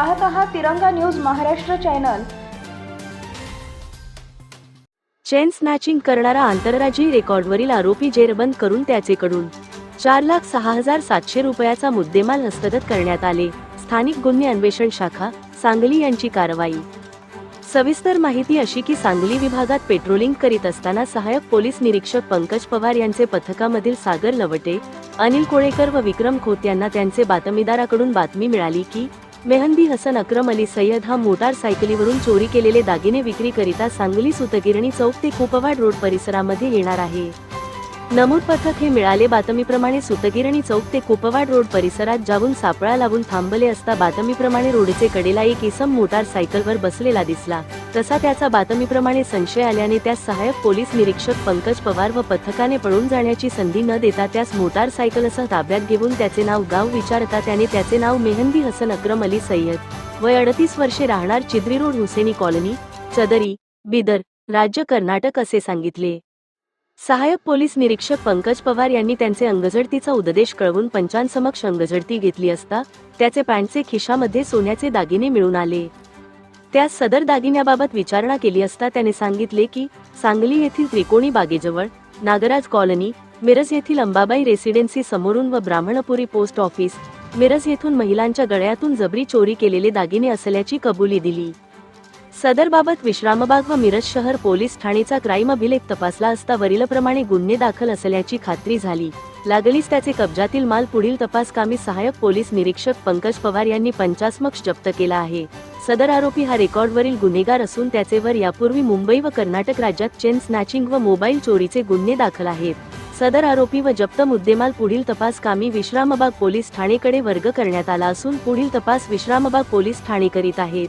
पाहत आहात Tiranga news Maharashtra channel. Chain snatching करणारा आंतरराज्यीय रेकॉर्डवरील आरोपी जेरबंद करून त्याचेकडून चार लाख सहा हजार सातशे रुपयाचा मुद्देमाल हस्तगत करण्यात आले. स्थानिक गुन्हे अन्वेषण शाखा सांगली यांची कारवाई. सविस्तर माहिती अशी की सांगली विभागात पेट्रोलिंग करीत असताना सहाय्यक पोलीस निरीक्षक पंकज पवार यांचे पथकामधील सागर लवटे अनिल कोळेकर व विक्रम खोत यांना त्यांचे बातमीदाराकडून बातमी मिळाली की मेहंदी हसन अक्रम अली सय्यद हा मोटार सायकलीवरून चोरी केलेले दागिने विक्रीकरिता सांगली सुतगिरणी चौक ते कुपवाड रोड परिसरामध्ये येणार आहे. नमूद पथक हे मिळाले बातमीप्रमाणे सुतगिरणी चौक ते कुपवाड रोड परिसरात जाऊन सापळा लावून थांबले असता बातमीप्रमाणे रोडचे कडेला एक इसम मोटार सायकलवर बसलेला दिसला. तसा त्याचा बातमीप्रमाणे संशय आल्याने त्यास सहाय्यक पोलीस निरीक्षक पंकज पवार व पथकाने पळून जाण्याची संधी न देता त्यास मोटार सायकलसह ताब्यात घेऊन त्याचे नाव गाव विचारता त्याने त्याचे नाव मेहंदी हसन अक्रम अली सय्यद. वय अडतीस वर्षे राहणार चिद्री रोड हुसेनी कॉलनी चदरी बिदर राज्य कर्नाटक असे सांगितले. सहाय्यक पोलीस निरीक्षक पंकज पवार यांनी त्यांचे अंगझडतीचा उद्देश कळवून पंचांसमक्ष अंगझडती घेतली असता त्याचे पॅन्टचे खिशामध्ये सोन्याचे दागिने मिळून आले. त्यास सदर दागिन्याबाबत विचारणा केली असता त्याने सांगितले की सांगली येथील त्रिकोणी बागेजवळ नागराज कॉलनी मिरज येथील अंबाबाई रेसिडेन्सी समोरून व ब्राह्मणपुरी पोस्ट ऑफिस मिरज येथून महिलांच्या गळ्यातून जबरी चोरी केलेले दागिने असल्याची कबुली दिली. सदरबाबत विश्रामबाग व मिरज शहर पोलीस ठाणेचा क्राईम अभिलेख तपासला असता वरीलप्रमाणे गुन्हे दाखल असल्याची खात्री झाली. लागलीच त्याचे कब्जातील माल पुढील तपास कामी सहाय्यक पोलीस निरीक्षक पंकज पवार यांनी पंचासमक्ष जप्त केला आहे. सदर आरोपी हा रेकॉर्डवरील गुन्हेगार असून त्याचे वर यापूर्वी मुंबई व कर्नाटक राज्यात चेन स्नॅचिंग व मोबाईल चोरीचे गुन्हे दाखल आहेत. सदर आरोपी व जप्त मुद्देमाल पुढील तपास कामी विश्रामबाग पोलीस ठाणेकडे वर्ग करण्यात आला असून पुढील तपास विश्रामबाग पोलीस ठाणे करीत आहेत.